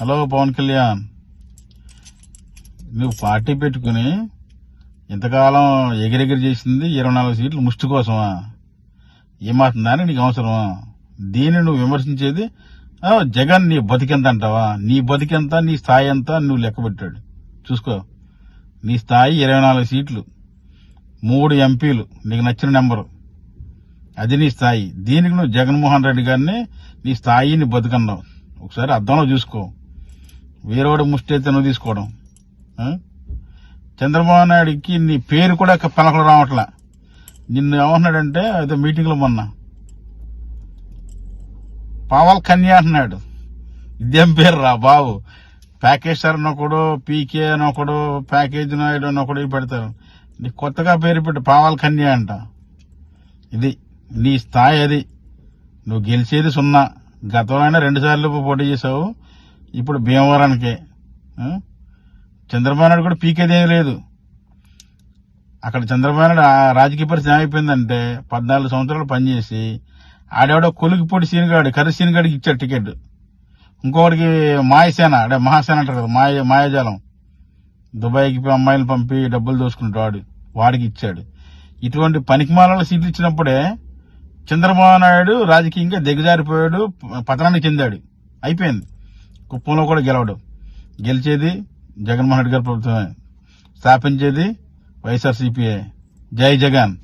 Hello Pawan Kalyan. నువ్వు party పెట్టుకుని ఇంతకాలం ఎగిరెగిరి చేసింది ఇరవై నాలుగు సీట్లు ముష్టి కోసమా? ఏమాతుందని నీకు అవసరమా? దీన్ని నువ్వు విమర్శించేది జగన్ నీ బతికెంత అంటావా? నీ బతికెంత నీ స్థాయి ఎంత నువ్వు లెక్కబెట్టాడు. చూసుకో నీ స్థాయి ఇరవై నాలుగు సీట్లు మూడు ఎంపీలు నీకు నచ్చిన నెంబరు. అది నీ స్థాయి. దీనికి నువ్వు జగన్మోహన్ రెడ్డి గారిని నీ స్థాయిని బతుకన్నావు. ఒకసారి అర్థంలో చూసుకో. వేరేవాడు ముష్టి నువ్వు తీసుకోవడం. చంద్రబాబు నాయుడికి నీ పేరు కూడా పలకలు రావట్లా. నిన్ను ఏమంటున్నాడంటే అదే మీటింగ్లో మొన్న. పవల్ కన్యా అంటున్నాడు. ఇదేం పేరు రా బాబు? ప్యాకేజ్ సార్ ఒకడు పీకే అని ఒకడు ప్యాకేజ్ నాయుడు అని ఒకడు ఇవి పెడతారు. నీ కొత్తగా పేరు పెట్టు పావాల కన్యా అంట. ఇది నీ స్థాయి అది. నువ్వు గెలిచేది సున్నా. గతంలో అయినా రెండుసార్లు పోటీ చేసావు. ఇప్పుడు భీమవరానికి చంద్రబాబు నాయుడు కూడా పీకేదేం లేదు. అక్కడ చంద్రబాబు నాయుడు ఆ రాజకీయ పరిస్థితి ఏమైపోయిందంటే పద్నాలుగు సంవత్సరాలు పనిచేసి ఆడెవడో కొలిగిపొడి సీనిగాడు కర్రి సీనిగాడికి ఇచ్చాడు టికెట్. ఇంకొకటికి మాయసేన అంటే మహాసేన అంటారు కదా మాయ మాయాజాలం. దుబాయ్కి అమ్మాయిలు పంపి డబ్బులు దోసుకుంటాడు వాడు వాడికి ఇచ్చాడు. ఇటువంటి పనికిమాలలో సీట్లు ఇచ్చినప్పుడే చంద్రబాబు నాయుడు రాజకీయంగా దిగజారిపోయాడు పతనానికి చెందాడు. అయిపోయింది. కుప్పంలో కూడా గెలవడు. గెలిచేది జగన్మోహన్ రెడ్డి గారి ప్రభుత్వమే. స్థాపించేది వైఎస్ఆర్సీపీఏ జై జగన్.